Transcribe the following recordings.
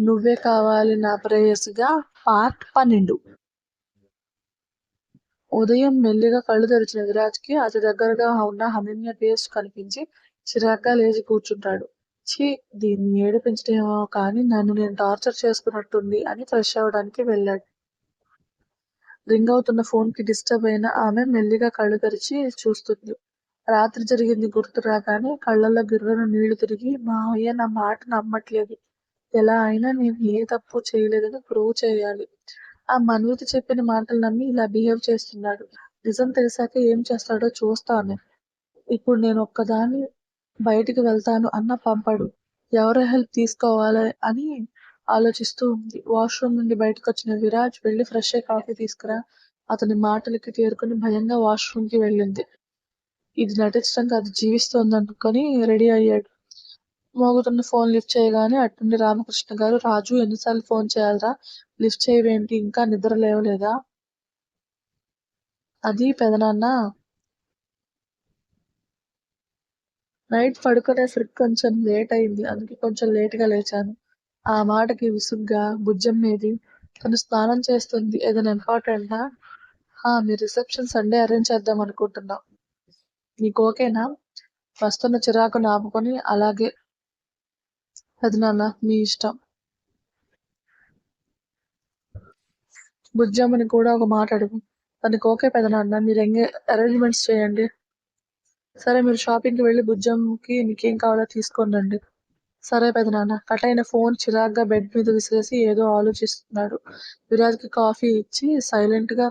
నువ్వే కావాలి నా ప్రేయస్గా పార్ట్ పన్నెండు. ఉదయం మెల్లిగా కళ్ళు తెరిచిన విరాజ్కి అతి దగ్గరగా ఉన్న హనన్య ఫేస్ కనిపించి చిరాగ్గా లేచి కూర్చుంటాడు. ఛీ దీన్ని ఏడిపించడేమో కానీ నన్ను నేను టార్చర్ చేసుకున్నట్టుంది అని ఫ్రెష్ అవ్వడానికి వెళ్ళాడు. రింగ్ అవుతున్న ఫోన్కి డిస్టర్బ్ అయిన ఆమె మెల్లిగా కళ్ళు తెరిచి చూస్తుంది. రాత్రి జరిగింది గుర్తు రాగానే కళ్ళల్లో గిర్రను నీళ్ళు తిరిగి మావయ్య నా మాట నమ్మట్లేదు. ఎలా అయినా నేను ఏ తప్పు చేయలేదని ప్రూవ్ చేయాలి. ఆ మన్విత చెప్పిన మాటలు నమ్మి ఇలా బిహేవ్ చేస్తున్నాడు. నిజం తెలిసాక ఏం చేస్తాడో చూస్తాను. ఇప్పుడు నేను ఒక్కదాన్ని బయటికి వెళ్తాను అన్న పంపడు. ఎవరి హెల్ప్ తీసుకోవాలి అని ఆలోచిస్తూ ఉంది. వాష్రూమ్ నుండి బయటకు వచ్చిన విరాజ్ వెళ్ళి ఫ్రెష్ అయ్యి కాఫీ తీసుకురా. అతని మాటలకి తేరుకుని భయంగా వాష్రూమ్కి వెళ్ళింది. ఇది నటించడం కాదు జీవిస్తోంది అనుకొని రెడీ అయ్యాడు. మోగుతున్న ఫోన్ లిఫ్ట్ చేయగానే అటుండి రామకృష్ణ గారు రాజు ఎన్నిసార్లు ఫోన్ చేయాలరా? లిఫ్ట్ చేయవేంటి? ఇంకా నిద్ర లేవలేదా? అది పెదనాన్న నైట్ పడుకునేసరికి కొంచెం లేట్ అయింది. అందుకే కొంచెం లేట్గా లేచాను. ఆ మాటకి విసుగ్గా బుజ్జమ్మేది తను స్నానం చేస్తుంది. ఏదైనా ఇంపార్టెంటా? హా మీ రిసెప్షన్ సండే అరేంజ్ చేద్దాం అనుకుంటున్నాం. నీకు ఓకేనా? వస్తున్న చిరాకును ఆపుకొని అలాగే పెదనాన్న మీ ఇష్టం. బుజ్జమ్మని కూడా ఒక మాట అడుగు. తనకి ఓకే పెదనాన్న మీరు ఎంగే అరేంజ్మెంట్స్ చేయండి. సరే మీరు షాపింగ్కి వెళ్ళి బుజ్జమ్మకి నీకేం కావాలో తీసుకోండి సరే పెదనాన్న కట్ అయిన ఫోన్ చిరాగ్గా బెడ్ మీద విసిరేసి ఏదో ఆలోచిస్తున్నాడు. విరాజ్కి కాఫీ ఇచ్చి సైలెంట్గా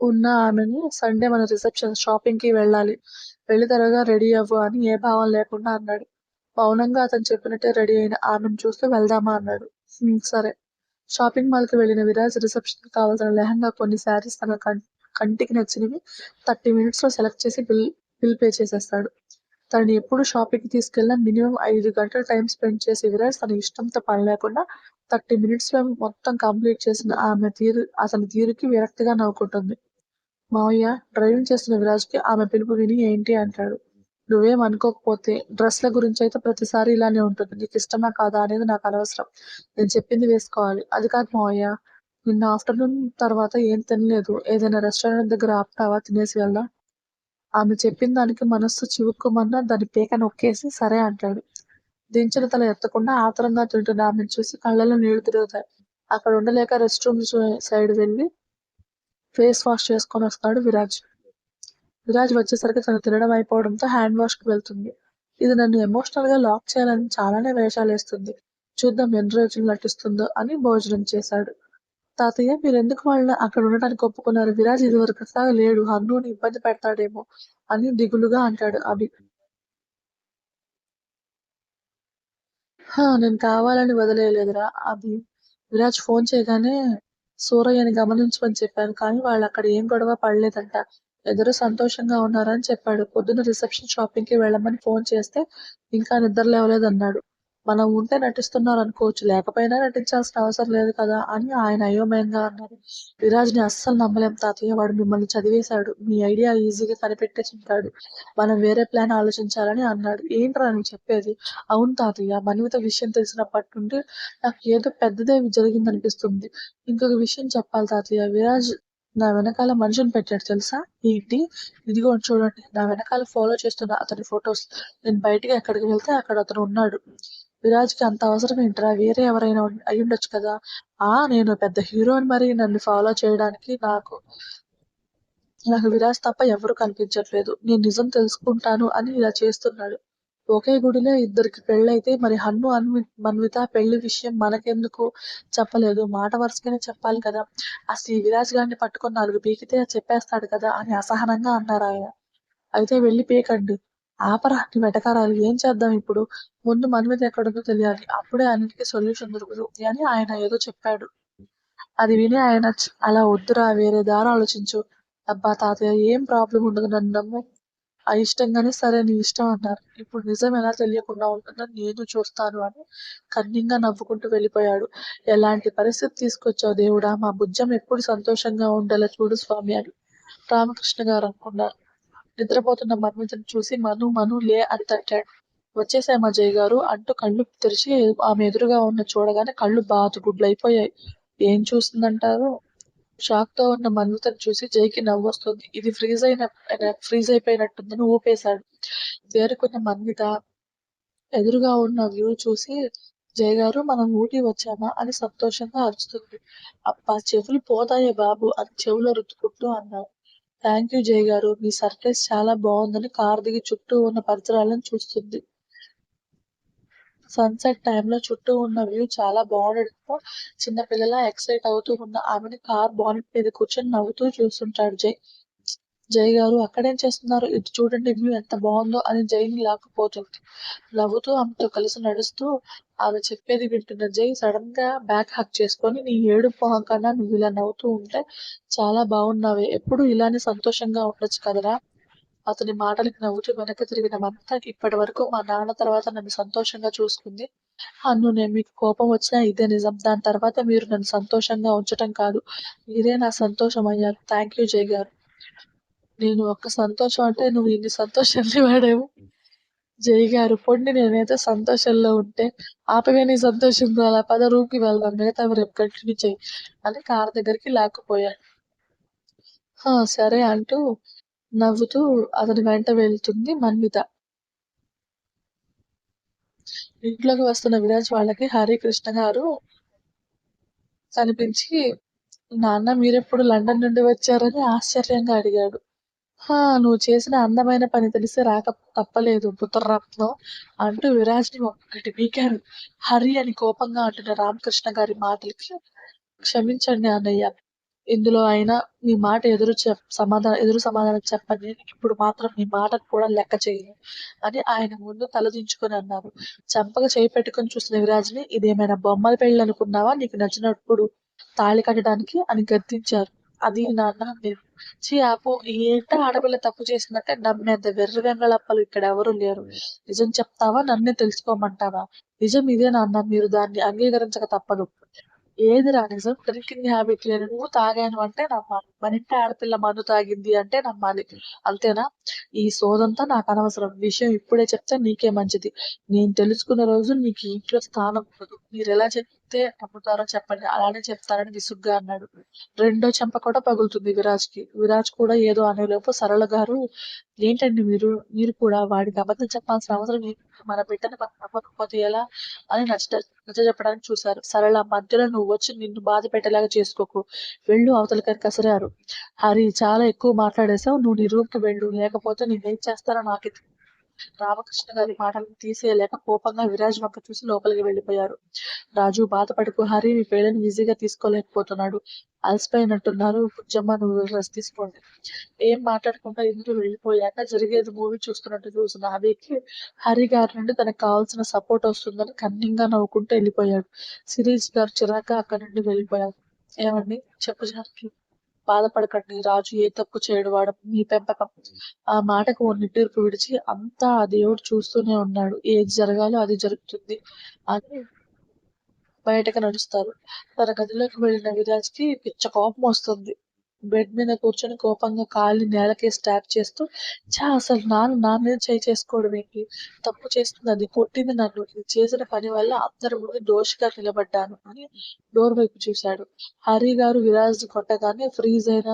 ఉన్న ఆమెని సండే మన రిసెప్షన్ షాపింగ్కి వెళ్ళాలి. వెళ్ళి త్వరగా రెడీ అవ్వు అని ఏ భావం లేకుండా అన్నాడు. మౌనంగా అతను చెప్పినట్టే రెడీ అయిన ఆమెను చూస్తూ వెళ్దామా అన్నాడు. సరే. షాపింగ్ మాల్కి వెళ్ళిన విరాజ్ రిసెప్షన్కి కావాల్సిన లెహంగా కొన్ని శారీస్ తన కంటికి నచ్చినవి థర్టీ మినిట్స్లో సెలెక్ట్ చేసి బిల్ బిల్ పే చేసేస్తాడు. తనని ఎప్పుడు షాపింగ్కి తీసుకెళ్ళినా మినిమం ఐదు గంటలు టైం స్పెండ్ చేసి విరాజ్ తన ఇష్టంతో పని లేకుండా థర్టీ మినిట్స్లో మొత్తం కంప్లీట్ చేసిన ఆమె తీరు అతని తీరుకి విరక్తిగా నవ్వుకుంటుంది. మావయ్య డ్రైవింగ్ చేస్తున్న విరాజ్కి ఆమె పిలుపు విని ఏంటి అంటాడు. నువ్వేం అనుకోకపోతే డ్రెస్ల గురించి అయితే ప్రతిసారి ఇలానే ఉంటుంది. నీకు ఇష్టమా కాదా అనేది నాకు అనవసరం. నేను చెప్పింది వేసుకోవాలి. అది కాదు మావయ్య. నిన్న ఆఫ్టర్నూన్ తర్వాత ఏం తినలేదు. ఏదైనా రెస్టారెంట్ దగ్గర ఆపుతావా? తినేసి వెళ్దాం. ఆమె చెప్పిన దానికి మనస్సు చివుక్కుమన్నా దాని పేక నొక్కేసి సరే అంటాడు. దించిన తల ఎత్తకుండా ఆతరంగా తింటున్న ఆమెను చూసి కళ్ళలో నీళ్ళు తిరుగుతాయి. అక్కడ ఉండలేక రెస్ట్ రూమ్ సైడ్ వెళ్ళి ఫేస్ వాష్ చేసుకొని వస్తాడు విరాజ్. విరాజ్ వచ్చేసరికి తను తినడం అయిపోవడంతో హ్యాండ్ వాష్కి వెళ్తుంది. ఇది నన్ను ఎమోషనల్గా లాక్ చేయాలని చాలానే వేషాలు వేస్తుంది చూద్దాం ఎన్ని రోజులు నటిస్తుందో అని భోజనం చేశాడు. తాతయ్య మీరు ఎందుకు వాళ్ళని అక్కడ ఉండటానికి ఒప్పుకున్నారు? విరాజ్ ఇదివరకు లేడు. హన్నుని ఇబ్బంది పెడతాడేమో అని దిగులుగా అంటాడు అభి. నేను కావాలని వదిలేయలేదురా అభి. విరాజ్ ఫోన్ చేయగానే సూరయ్యని గమనించమని చెప్పాను కానీ వాళ్ళు అక్కడ ఏం గొడవ పడలేదంట. ఇద్దరు సంతోషంగా ఉన్నారని చెప్పాడు. పొద్దున్న రిసెప్షన్ షాపింగ్కి వెళ్ళమని ఫోన్ చేస్తే ఇంకా నిద్ర లేవలేదన్నాడు. మనం ఉంటే నటిస్తున్నారు అనుకోవచ్చు. లేకపోయినా నటించాల్సిన అవసరం లేదు కదా అని ఆయన అయోమయంగా అన్నారు. విరాజ్ని అస్సలు నమ్మలేం తాతయ్య. వాడు మిమ్మల్ని చదివేశాడు. మీ ఐడియా ఈజీగా కనిపెట్టేసి ఉంటాడు. మనం వేరే ప్లాన్ ఆలోచించాలని అన్నాడు. ఏంట్రా నువ్వు చెప్పేది? అవును తాతయ్య మన్విత విషయం తెలిసినప్పటి నుండి నాకు ఏదో పెద్దదే జరిగిందనిపిస్తుంది. ఇంకొక విషయం చెప్పాలి తాతయ్య. విరాజ్ నా వెనకాల మనిషిని పెట్టాడు తెలుసా? ఏంటి? ఇదిగో చూడండి. నా వెనకాల ఫాలో చేస్తున్న అతని ఫొటోస్. నేను బయటకి ఎక్కడికి వెళ్తే అక్కడ అతను ఉన్నాడు. విరాజ్కి అంత అవసరం ఏంట్రా? వేరే ఎవరైనా అయ్యుండొచ్చు ఉండొచ్చు కదా? ఆ నేను పెద్ద హీరోని మరి నన్ను ఫాలో చేయడానికి నాకు నాకు విరాజ్ తప్ప ఎవరు కనిపించట్లేదు. నేను నిజం తెలుసుకుంటాను అని ఇలా చేస్తున్నాడు. ఒకే గుడిలో ఇద్దరికి పెళ్ళైతే మరి హన్ను అన్వి మన్విత పెళ్ళి విషయం మనకెందుకు చెప్పలేదు. మాట వరుసగానే చెప్పాలి కదా? అసలు ఈ విరాజ్ గారిని పట్టుకొని నాలుగు పీకితే చెప్పేస్తాడు కదా అని అసహనంగా అన్నారు ఆయన. అయితే వెళ్ళి పీకండి. ఆపరా నీ వెటకారాలు ఏం చేద్దాం ఇప్పుడు? ముందు మన మీద ఎక్కడుందో తెలియాలి. అప్పుడే అన్నిటికీ సొల్యూషన్ దొరుకుదు. అని ఆయన ఏదో చెప్పాడు. అది విని ఆయన అలా వద్దురా వేరే దారి ఆలోచించు. అబ్బా తాతయ్య ఏం ప్రాబ్లం ఉండదు. నన్ను నమ్ము. ఇష్టంగానే సరే నీ ఇష్టం అన్నారు. ఇప్పుడు నిజం ఎలా తెలియకుండా ఉంటుందో నేను చూస్తాను అని కన్నింగా నవ్వుకుంటూ వెళ్ళిపోయాడు. ఎలాంటి పరిస్థితి తీసుకొచ్చావు దేవుడా? మా బుజ్జం ఎప్పుడు సంతోషంగా ఉండేలా చూడు స్వామి అని రామకృష్ణ గారు అనుకున్నారు. నిద్రపోతున్న మన్వితను చూసి మను మను లే అని వచ్చేసాయి వచ్చేసామా జయ్ గారు అంటూ కళ్ళు తెరిచి ఆమె ఎదురుగా ఉన్న చూడగానే కళ్ళు బాతు గుడ్లైపోయాయి ఏం చూస్తుందంటారు? షాక్తో ఉన్న మన్వితను చూసి జైకి నవ్వొస్తుంది. ఇది ఫ్రీజ్ అయిన ఫ్రీజ్ అయిపోయినట్టుందని ఊపేశాడు. చేరుకున్న మన్విత ఎదురుగా ఉన్న వ్యూ చూసి జయ గారు మనం ఊటీ వచ్చామా అని సంతోషంగా అరుస్తుంది. అప్ప చెవులు పోతాయే బాబు అని చెవులో రుద్దుకుంటూ అన్నాడు. థ్యాంక్ యూ జయ గారు మీ సర్ప్రైజ్ చాలా బాగుందని కార్ దిగి చుట్టూ ఉన్న పరిసరాలను చూస్తుంది. సన్సెట్ టైంలో చుట్టూ ఉన్న వ్యూ చాలా బాగుండడంతో చిన్నపిల్లలా ఎక్సైట్ అవుతూ ఉన్న ఆమెని కార్ బానెట్ మీద కూర్చొని నవ్వుతూ చూస్తుంటాడు జై. జై గారు అక్కడేం చేస్తున్నారు? ఇటు చూడండి వ్యూ ఎంత బాగుందో అని జైని లాక్కుపోతుంది. నవ్వుతూ ఆమెతో కలిసి నడుస్తూ ఆమె చెప్పేది వింటున్న జై సడన్గా బ్యాక్ హక్ చేసుకొని నీ ఏడు మొహం కన్నా నువ్వు ఇలా నవ్వుతూ ఉంటే చాలా బాగున్నావే. ఎప్పుడు ఇలానే సంతోషంగా ఉండొచ్చు కదరా అతని మాటలకి నవ్వుతూ వెనక్కి తిరిగిన మమత ఇప్పటి వరకు మా నాన్న తర్వాత నన్ను సంతోషంగా చూసుకుంది. అన్ను నేను మీకు కోపం వచ్చినా ఇదే నిజం. దాని తర్వాత మీరు నన్ను సంతోషంగా ఉంచటం కాదు. మీరే నా సంతోషం అయ్యారు థ్యాంక్ యూ జై గారు. నేను ఒక్క సంతోషం అంటే నువ్వు ఇన్ని సంతోషాన్ని వాడేవు. జై గారు పొండి నేనైతే సంతోషంలో ఉంటే ఆపవే నీ సంతోషంతో అలా పద రూమ్కి వెళ్దాం మిగతా రేపు కంటిన్యూ చెయ్యి అని కార్ దగ్గరికి లాక్కుపోయాడు "హా, సరే అంటూ నవ్వుతూ అతని వెంట వెళ్తుంది మన్విత. ఇంట్లోకి వస్తున్న విరాజ్ వాళ్ళకి హరికృష్ణ గారు కనిపించి నాన్న మీరెప్పుడు లండన్ నుండి వచ్చారని ఆశ్చర్యంగా అడిగాడు. హా నువ్వు చేసిన అందమైన పని తెలిసి రాక తప్పలేదు పుత్రరత్నం అంటూ విరాజ్ని ఒక్కటి వీకారు హరి అని కోపంగా అంటున్న రామకృష్ణ గారి మాటలకి క్షమించండి అన్నయ్య. ఇందులో అయినా మీ మాట ఎదురు చెప్ సమాధానం ఎదురు సమాధానం చెప్పండి. ఇప్పుడు మాత్రం మీ మాటను కూడా లెక్క చేయను అని ఆయన ముందు తలదించుకొని అన్నారు. చంపక చేయి పెట్టుకొని చూసిన విరాజ్ని ఇదేమైనా బొమ్మల పెళ్ళి అనుకున్నావా? నీకు నచ్చినప్పుడు తాళి కట్టడానికి అని గద్దించారు. అది నాన్న మీరు చీ ఆపు. ఏంట ఆడపిల్ల తప్పు చేసినట్టే నమ్మేంత వెర్రి వెంగళప్పలు ఇక్కడ ఎవరు లేరు. నిజం చెప్తావా? నన్నే తెలుసుకోమంటావా? నిజం ఇదే నాన్న మీరు దాన్ని అంగీకరించక తప్పదు. ఏదిరా నిజం? డ్రింకింగ్ హ్యాబిట్ లేని నువ్వు తాగాను అంటే నమ్మాలి మన ఇంటి ఆడపిల్ల మందు తాగింది అంటే నమ్మాలి. అంతేనా? ఈ సోదంతా నాకు అనవసరం. విషయం ఇప్పుడే చెప్తే నీకే మంచిది. నేను తెలుసుకున్న రోజు నీకు ఇంట్లో స్థానం ఉండదు. మీరు ఎలా చెప్తే నమ్ముతారో చెప్పండి. అలానే చెప్తారని విసుగ్గా అన్నాడు. రెండో చెంప కూడా పగులుతుంది విరాజ్కి విరాజ్ కూడా ఏదో అనేలోపు సరళ గారు ఏంటండి మీరు? మీరు కూడా వాడికి అబద్ధం చెప్పాల్సిన అవసరం మన బిడ్డని మనం నమ్మకపోతే ఎలా? అని నచ్చ నచ్చ చెప్పడానికి చూశారు. సరళ మధ్యలో నువ్వు వచ్చి నిన్ను బాధ పెట్టేలాగా చేసుకోకు. వెళ్ళు అవతలకని కసరారు. హరి చాలా ఎక్కువ మాట్లాడేశావు. నువ్వు నీ రూమ్కి వెళ్ళు. లేకపోతే నేనేం చేస్తానో నాకు రామకృష్ణ గారి మాటలను తీసేయలేక కోపంగా విరాజ్ వంక చూసి లోపలికి వెళ్ళిపోయారు. రాజు బాధపడుకు హరి మీ పేడని ఈజీగా తీసుకోలేకపోతున్నాడు. అలసిపోయినట్టున్నారు. బుజ్జమ్మ నువ్వు డ్రెస్ తీసుకోండి. ఏం మాట్లాడకుండా ఇంటికి వెళ్ళిపోయాక జరిగేది మూవీ చూస్తున్నట్టు చూసిన అవికి హరి గారి నుండి తనకు కావాల్సిన సపోర్ట్ వస్తుందని కన్నింగా నవ్వుకుంటూ వెళ్ళిపోయాడు. సిరీస్ గారు చిరాగ్గా అక్కడి నుండి వెళ్ళిపోయారు. ఏమండి? చెప్పు జానకి. బాధపడకండి. రాజు ఏ తప్పు చేయడు. వాడు మీ పెంపకం. ఆ మాటకు నిట్టూర్పు విడిచి అంతా ఆ దేవుడు చూస్తూనే ఉన్నాడు. ఏది జరగాలో అది జరుగుతుంది. అని బయటకు నడుస్తారు. తన గదిలోకి వెళ్ళిన విరాజ్కి పిచ్చ కోపం వస్తుంది. బెడ్ మీద కూర్చొని కోపంగా కాళ్ళు నేలకి స్టాప్ చేస్తూ చా అసలు నాన్న నా మీద చేయి చేసుకోవడం ఏంటి? తప్పు చేస్తుంది అది కొట్టింది నన్ను. ఇది చేసిన పని వల్ల అందరి ముందు దోషిగా నిలబడ్డాను అని డోర్ వైపు చూశాడు. హరి గారు విరాజ్ కొట్టగానే ఫ్రీజ్ అయిన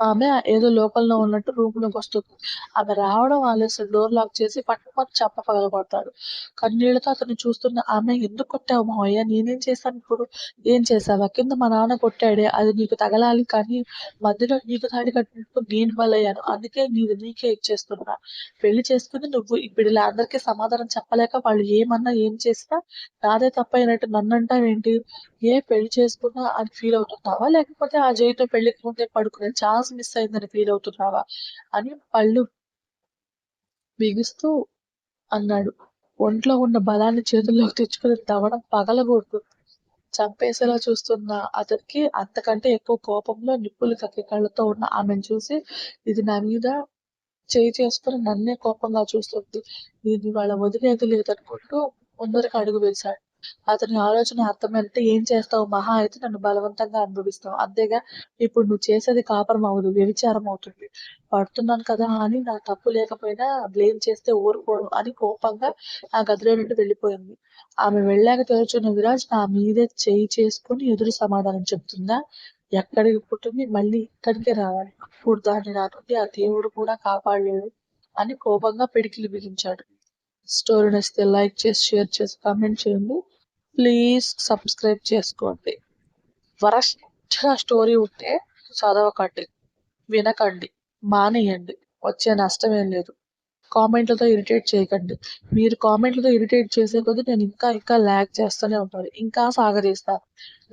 ఆమె ఏదో లోపల ఉన్నట్టు రూమ్లోకి వస్తుంది. ఆమె రావడం ఆలస్యం. డోర్ లాక్ చేసి పట్టుకొని చంప పగలగొడతాడు. కన్నీళ్ళతో అతను చూస్తున్న ఆమె ఎందుకు కొట్టావు మావయ్య? నేనేం చేశాను ఇప్పుడు? ఏం చేసావా కింద మా నాన్న కొట్టాడే. అది నీకు తగలాలి కానీ మధ్యలో నీకు తాడి కట్టినట్టు నేను బలయ్యాను అందుకే నీది నీకే ఇచ్చేస్తున్నా. పెళ్ళి చేసుకుని నువ్వు ఇప్పుడు ఇలా అందరికీ సమాధానం చెప్పలేక వాళ్ళు ఏమన్నా ఏం చేసినా నాదే తప్పైనట్టు నన్ను అంటావేంటి ఏ పెళ్ళి చేసుకున్నా అని ఫీల్ అవుతున్నావా లేకపోతే ఆ జైతో పెళ్ళికి ముందే పడుకునే ఛాన్స్ మిస్ అయిందని ఫీల్ అవుతున్నావా అని పళ్ళు బిగుస్తూ అన్నాడు. ఒంట్లో ఉన్న బలాన్ని చేతుల్లోకి తెచ్చుకుని తవ్వడం పగలగొడుతుంది చంపేసేలా చూస్తున్న అతనికి అంతకంటే ఎక్కువ కోపంలో నిప్పులు కక్కి కళ్ళతో ఉన్న ఆమెను చూసి ఇది నా మీద చేయి చేసుకుని నన్నే కోపంగా చూస్తుంది. నేను వాళ్ళ వదిలేది లేదనుకుంటూ ముందరికి అడుగు వేశాడు. అతని ఆలోచన అర్థమైతే ఏం చేస్తావు? మహా అయితే నన్ను బలవంతంగా అనుభవిస్తావు. అంతేగా ఇప్పుడు నువ్వు చేసేది కాపురం అవ్వదు వ్యభిచారం అవుతుంది. పడుతున్నాను కదా అని నా తప్పు లేకపోయినా బ్లేమ్ చేస్తే ఊరుకోడు అని కోపంగా ఆ గదిలో నుండి వెళ్ళిపోయింది. ఆమె వెళ్ళాక తెరుచున్న విరాజ్ నా మీదే చేయి చేసుకుని ఎదురు సమాధానం చెప్తుందా? ఎక్కడికి పుట్టింది? మళ్ళీ ఇక్కడికే రావాలి. అప్పుడు దాన్ని నా నుండి ఆ దేవుడు కూడా కాపాడలేడు అని కోపంగా పిడికిలు బిగించాడు. స్టోరీ నచ్చితే లైక్ చేసి షేర్ చేసి కామెంట్ చేయండి. ప్లీజ్ సబ్స్క్రైబ్ చేసుకోండి. వరస్ట్ స్టోరీ ఉంటే చదవకండి వినకండి మానేయండి. వచ్చే నష్టం ఏం లేదు. కామెంట్లతో ఇరిటేట్ చేయకండి. మీరు కామెంట్లతో ఇరిటేట్ చేసే కొద్దీ నేను ఇంకా ఇంకా ల్యాగ్ చేస్తూనే ఉంటాను. ఇంకా సాగదీస్తాను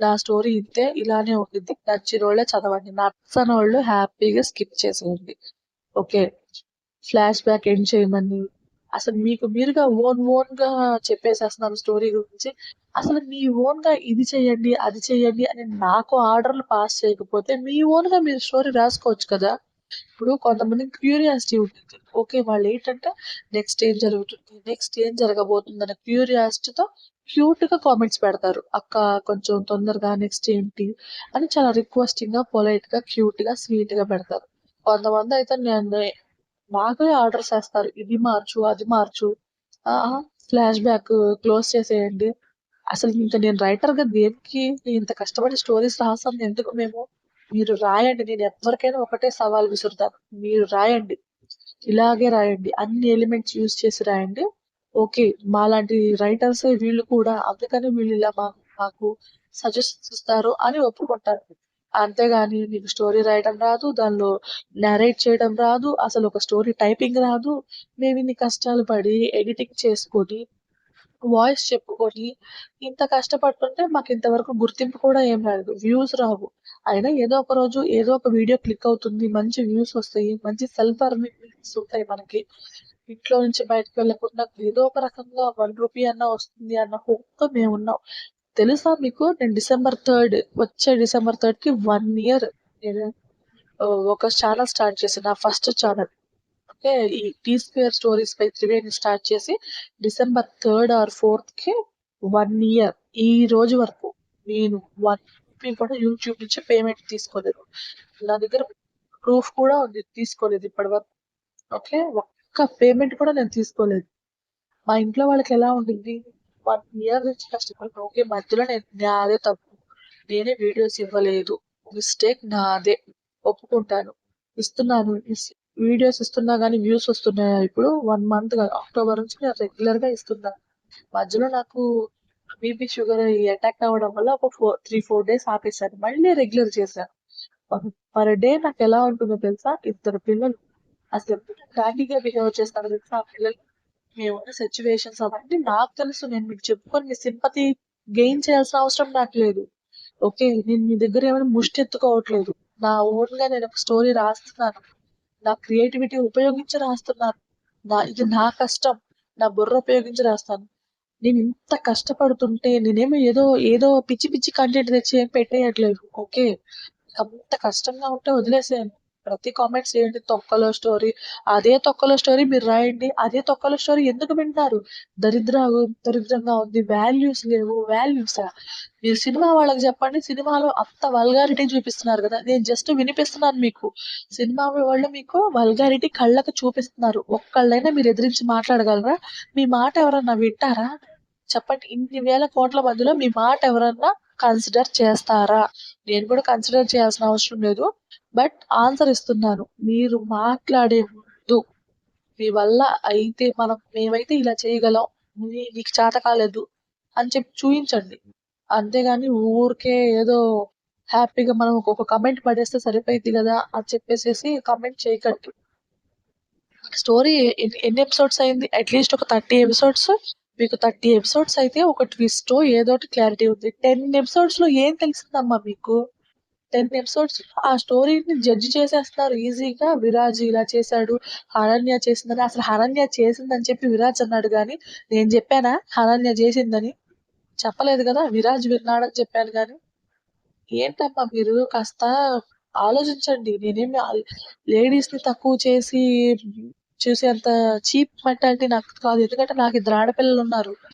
నా స్టోరీ ఇంతే ఇలానే ఉంటుంది నచ్చిన వాళ్ళే చదవండి. నచ్చని వాళ్ళు హ్యాపీగా స్కిప్ చేసేయండి. ఓకే. ఫ్లాష్ బ్యాక్ ఎండ్ చేయమని. అసలు మీకు మీరుగా ఓన్ ఓన్గా చెప్పేసేస్తున్నారు స్టోరీ గురించి. అసలు మీ ఓన్గా ఇది చేయండి అది చేయండి అని నాకు ఆర్డర్లు పాస్ చేయకపోతే మీ ఓన్గా మీరు స్టోరీ రాసుకోవచ్చు కదా. ఇప్పుడు కొంతమంది క్యూరియాసిటీ ఉంటుంది. ఓకే వాళ్ళు ఏంటంటే నెక్స్ట్ ఏం జరుగుతుంది నెక్స్ట్ ఏం జరగబోతుంది అనే క్యూరియాసిటీతో క్యూట్గా కామెంట్స్ పెడతారు. అక్క కొంచెం తొందరగా నెక్స్ట్ ఏంటి అని చాలా రిక్వెస్టింగ్గా పొలైట్గా క్యూట్గా స్వీట్గా పెడతారు. కొంతమంది అయితే నేను మాకే ఆర్డర్స్ వేస్తారు ఇది మార్చు అది మార్చు. ఫ్లాష్ బ్యాక్ క్లోజ్ చేసేయండి. అసలు ఇంకా నేను రైటర్గా దేనికి ఇంత కష్టపడి స్టోరీస్ రాస్తాను ఎందుకు మేము? మీరు రాయండి. నేను ఎవరికైనా ఒకటే సవాల్ విసురుతాను. మీరు రాయండి. ఇలాగే రాయండి. అన్ని ఎలిమెంట్స్ యూజ్ చేసి రాయండి. ఓకే మాలాంటి రైటర్స్ వీళ్ళు కూడా అందుకని వీళ్ళు ఇలా మాకు మాకు సజెషన్స్ ఇస్తారు అని ఒప్పుకుంటారు. అంతేగాని నీకు స్టోరీ రాయడం రాదు దానిలో నరేట్ చేయడం రాదు అసలు ఒక స్టోరీ టైపింగ్ రాదు. మేము ఇన్ని కష్టాలు పడి ఎడిటింగ్ చేసుకొని వాయిస్ చెప్పుకొని ఇంత కష్టపడుతుంటే మాకు ఇంతవరకు గుర్తింపు కూడా ఏం రాదు వ్యూస్ రావు. అయినా ఏదో ఒక రోజు ఏదో ఒక వీడియో క్లిక్ అవుతుంది మంచి వ్యూస్ వస్తాయి మంచి సెల్ఫ్ అర్నింగ్స్ ఉంటాయి మనకి. ఇంట్లో నుంచి బయటకు వెళ్ళకుండా ఏదో ఒక రకంగా వన్ రూపీ అన్న వస్తుంది అన్న హోప్తో మేము ఉన్నాం. తెలుసా మీకు? నేను డిసెంబర్ థర్డ్ వచ్చే డిసెంబర్ థర్డ్కి వన్ ఇయర్ నేను ఒక ఛానల్ స్టార్ట్ చేశాను. నా ఫస్ట్ ఛానల్. ఓకే? ఈ టీ స్క్వేర్ స్టోరీస్ పై త్రివేణి స్టార్ట్ చేసి డిసెంబర్ థర్డ్ ఆర్ ఫోర్త్కి వన్ ఇయర్. ఈ రోజు వరకు నేను వన్ కూడా యూట్యూబ్ నుంచి పేమెంట్ తీసుకోలేదు. నా దగ్గర ప్రూఫ్ కూడా ఉంది తీసుకోలేదు ఇప్పటి వరకు. ఓకే? ఒక్క పేమెంట్ కూడా నేను తీసుకోలేదు. మా ఇంట్లో వాళ్ళకి ఎలా ఉంటుంది వన్ ఇయర్ నుంచి కష్టపడి ఓకే మధ్యలో నేను నాదే తప్పు. నేనే వీడియోస్ ఇవ్వలేదు. మిస్టేక్ నాదే. ఒప్పుకుంటాను. ఇస్తున్నాను. వీడియోస్ ఇస్తున్నా కానీ వ్యూస్ వస్తున్నాయా? ఇప్పుడు వన్ మంత్ అక్టోబర్ నుంచి నేను రెగ్యులర్గా ఇస్తున్నాను మధ్యలో నాకు బీపీ షుగర్ అటాక్ అవ్వడం వల్ల ఒక ఫోర్ త్రీ ఫోర్ డేస్ ఆపేశాను. మళ్ళీ రెగ్యులర్ చేశాను. పర్ డే నాకు ఎలా ఉంటుందో తెలుసా? ఇద్దరు పిల్లలు. అసలు హ్యాపీగా బిహేవ్ చేస్తారు తెలుసా? ఆ పిల్లలు మేమున్న సిచ్యువేషన్స్ అవన్నీ నాకు తెలుసు నేను మీకు చెప్పుకొని మీ సింపతి గెయిన్ చేయాల్సిన అవసరం నాకు లేదు. ఓకే నేను మీ దగ్గర ఏమైనా ముష్టి ఎత్తుకోవట్లేదు. నా ఓన్గా నేను ఒక స్టోరీ రాస్తున్నాను. నా క్రియేటివిటీ ఉపయోగించి రాస్తున్నాను. నా ఇది నా కష్టం. నా బుర్ర ఉపయోగించి రాస్తాను. నేను ఇంత కష్టపడుతుంటే నేనేమో ఏదో ఏదో పిచ్చి పిచ్చి కంటెంట్ తెచ్చి ఏం పెట్టేయట్లేదు. ఓకే అంత కష్టంగా ఉంటే వదిలేసాను ప్రతి కామెంట్స్ ఏంటి? తొక్కలో స్టోరీ అదే తొక్కలో స్టోరీ మీరు రాయండి అదే తొక్కలో స్టోరీ ఎందుకు వింటారు? దరిద్ర దరిద్రంగా ఉంది వాల్యూస్ లేవు వాల్యూస్ మీరు సినిమా వాళ్ళకి చెప్పండి సినిమాలో అంత వల్గారిటీ చూపిస్తున్నారు కదా నేను జస్ట్ వినిపిస్తున్నాను మీకు. సినిమా వాళ్ళు మీకు వల్గారిటీ కళ్ళకు చూపిస్తున్నారు. ఒక్కళ్ళైనా మీరు ఎదిరించి మాట్లాడగలరా? మీ మాట ఎవరన్నా వింటారా? చెప్పండి ఇన్ని వేల కోట్ల మధ్యలో మీ మాట ఎవరన్నా కన్సిడర్ చేస్తారా? నేను కూడా కన్సిడర్ చేయాల్సిన అవసరం లేదు. బట్ ఆన్సర్ ఇస్తున్నాను. మీరు మాట్లాడే ముందు మీ వల్ల అయితే మనం మేమైతే ఇలా చేయగలం. నీకు చేత కాలేదు అని చెప్పి చూపించండి అంతేగాని ఊరికే ఏదో హ్యాపీగా మనం ఒక కమెంట్ పడేస్తే సరిపోయింది కదా అని చెప్పేసి కమెంట్ చేయకండి. స్టోరీ ఎన్ని ఎపిసోడ్స్ అయింది? అట్లీస్ట్ ఒక థర్టీ ఎపిసోడ్స్ మీకు థర్టీ ఎపిసోడ్స్ అయితే ఒక ట్విస్ట్ ఏదో ఒకటి క్లారిటీ ఉంది. టెన్ ఎపిసోడ్స్లో ఏం తెలిసిందమ్మా మీకు? టెన్ ఎపిసోడ్స్ ఆ స్టోరీని జడ్జి చేసేస్తున్నారు. ఈజీగా విరాజ్ ఇలా చేశాడు హరణ్య చేసిందని. అసలు హరణ్య చేసిందని చెప్పి విరాజ్ అన్నాడు కానీ నేను చెప్పానా? హరణ్య చేసిందని. చెప్పలేదు కదా విరాజ్ విన్నాడని చెప్పాను కానీ. ఏంటమ్మా మీరు? కాస్త ఆలోచించండి. నేనేమి లేడీస్ని తక్కువ చేసి చూసేంత అంత చీప్ అంటే నాకు కాదు. ఎందుకంటే నాకు ఇద్దరు ఆడపిల్లలు ఉన్నారు.